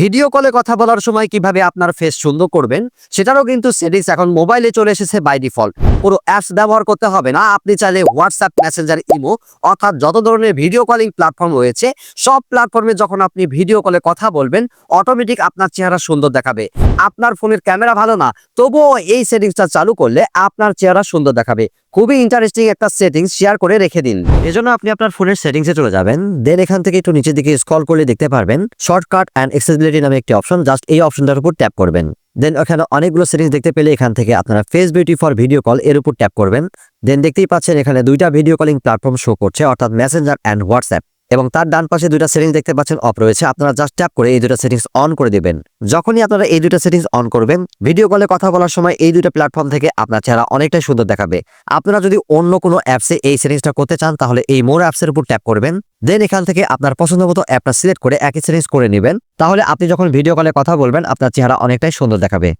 Video কলে কথা বলার সময় কীভাবে আপনার ফেস সুন্দর করবেন, সেটারও কিন্তু সেটিংস এখন মোবাইলে চলে এসেছে বাই ডিফল্ট পুরো অ্যাপস ব্যবহার করতে হবে না, আপনি চাইলে হোয়াটসঅ্যাপ মেসেঞ্জার ইমো অর্থাৎ যত ধরনের ভিডিও কলিং প্ল্যাটফর্ম রয়েছে, সব প্ল্যাটফর্মে যখন আপনি ভিডিও কলে কথা বলবেন অটোমেটিক আপনার চেহারা সুন্দর দেখাবে। আপনার ফোনের ক্যামেরা ভালো না, তবুও এই সেটিংসটা চালু করলে আপনার চেহারা সুন্দর দেখাবে। খুবই ইন্টারেস্টিং একটা সেটিংস শেয়ার করে রেখে দিন। এজন্য আপনি আপনার ফোনের সেটিংসে চলে যাবেন দেন এখান থেকে একটু নিচের দিকে স্ক্রল করলে দেখতে পারবেন শর্টকাট অ্যান্ড এক্সেসিবিলিটি নামে একটি অপশন জাস্ট এই অপশনটার উপর ট্যাপ করবেন। দেন ওখানে অনেকগুলো সেটিংস দেখতে পেলে এখান থেকে আপনারা face beauty for video call এর উপর ট্যাপ করবেন। দেন দেখতেই পাচ্ছেন এখানে দুইটা ভিডিও কলিং প্ল্যাটফর্ম শো করছে, অর্থাৎ মেসেঞ্জার অ্যান্ড হোয়াটসঅ্যাপ এবং তার ডান পাশে দুইটা সেটিংস দেখতে পাচ্ছেন অফ রয়েছে। আপনারা জাস্ট ট্যাপ করে এই দুটো সেটিংস অন করে দেবেন। যখনই আপনারা এই দুটো সেটিংস অন করবেন ভিডিও কলে কথা বলার সময় এই দুটো প্ল্যাটফর্ম থেকে আপনার চেহারা অনেকটাই সুন্দর দেখাবে। আপনারা যদি অন্য কোনো অ্যাপসে এই সেটিংসটা করতে চান, তাহলে এই মোর অ্যাপসের উপর ট্যাপ করবেন। দেন এখান থেকে আপনার পছন্দ মতো অ্যাপটা সিলেক্ট করে একই সেটিংস করে নেবেন। তাহলে আপনি যখন ভিডিও কলে কথা বলবেন, আপনার চেহারা অনেকটাই সুন্দর দেখাবে।